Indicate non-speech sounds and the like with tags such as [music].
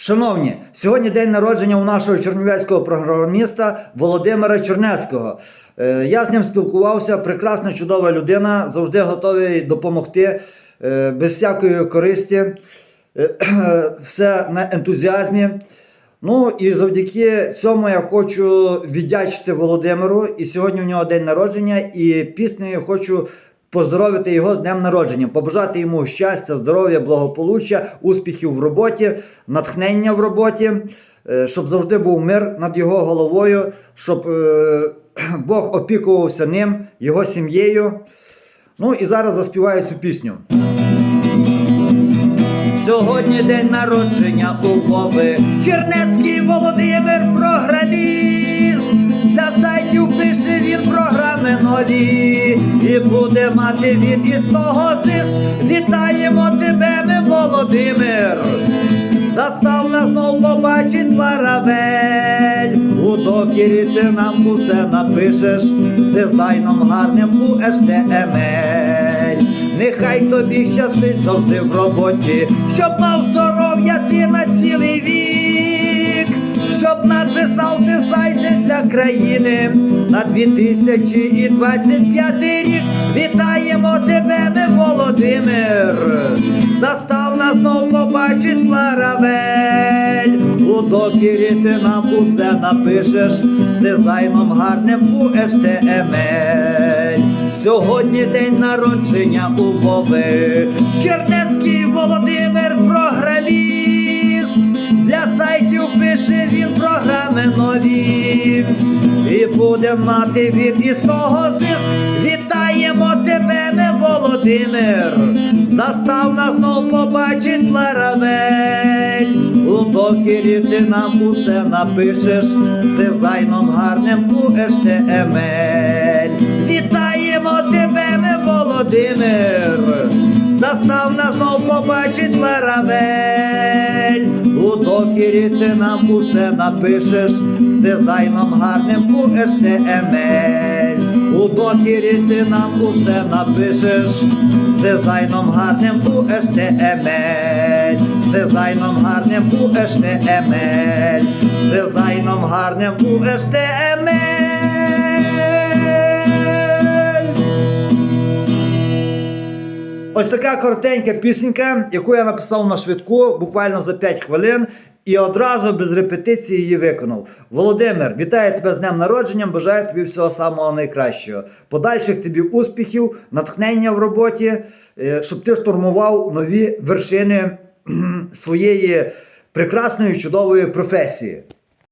Шановні, сьогодні день народження у нашого чернівецького програміста Володимира Чернецького. Е, Я з ним спілкувався, прекрасна, чудова людина, завжди готовий допомогти е, без всякої користі, Е, [clears throat] все на ентузіазмі. Ну і завдяки цьому я хочу віддячити Володимиру. І сьогодні у нього день народження, і піснею хочу поздоровити його з днем народження, побажати йому щастя, здоров'я, благополуччя, успіхів в роботі, натхнення в роботі, е, щоб завжди був мир над його головою, щоб е, [clears throat] Бог опікувався ним, його сім'єю. Ну і зараз заспіваю цю пісню. Сьогодні день народження у Вови. Чернецький Володимир, програміст. Для сайтів пише він програми нові. І буде мати він із того зиск. Вітаємо тебе, ми, Володимир. Застав нас знов побачить Ларавель. У докері ти нам усе напишеш з дизайном гарним у HTML. Нехай тобі щастить завжди в роботі, щоб мав здоров'я ти на цілий вік, щоб написав ти сайти для країни на 2025 рік. Вітаємо тебе, ми, Володимир. Застав нас знов побачить Ларавель. У докері ти нам усе напишеш з дизайном гарним у HTML. Сьогодні день народження у Вови. Чернецький Володимир, програми. І буде мати він із того зиск. Вітаємо тебе, ми, Володимир. Застав нас знов побачить Ларавель. У докері ти нам усе напишеш з дизайном гарним у HTML. Вітаємо тебе, ми, Володимир. Застав нас знов побачить Ларавель. У ти нам усе напишеш з дизайном гарним у HTML. У докері ти нам усе напишеш з дизайном гарним у HTML. З дизайном гарним у HTML. З дизайном гарним у HTML. Ось така коротенька пісенька, яку я написав на швидку, буквально за 5 хвилин, і одразу без репетиції її виконав. Володимир, вітаю тебе з днем народження, бажаю тобі всього самого найкращого. Подальших тобі успіхів, натхнення в роботі, е, щоб ти штурмував нові вершини своєї прекрасної чудової професії.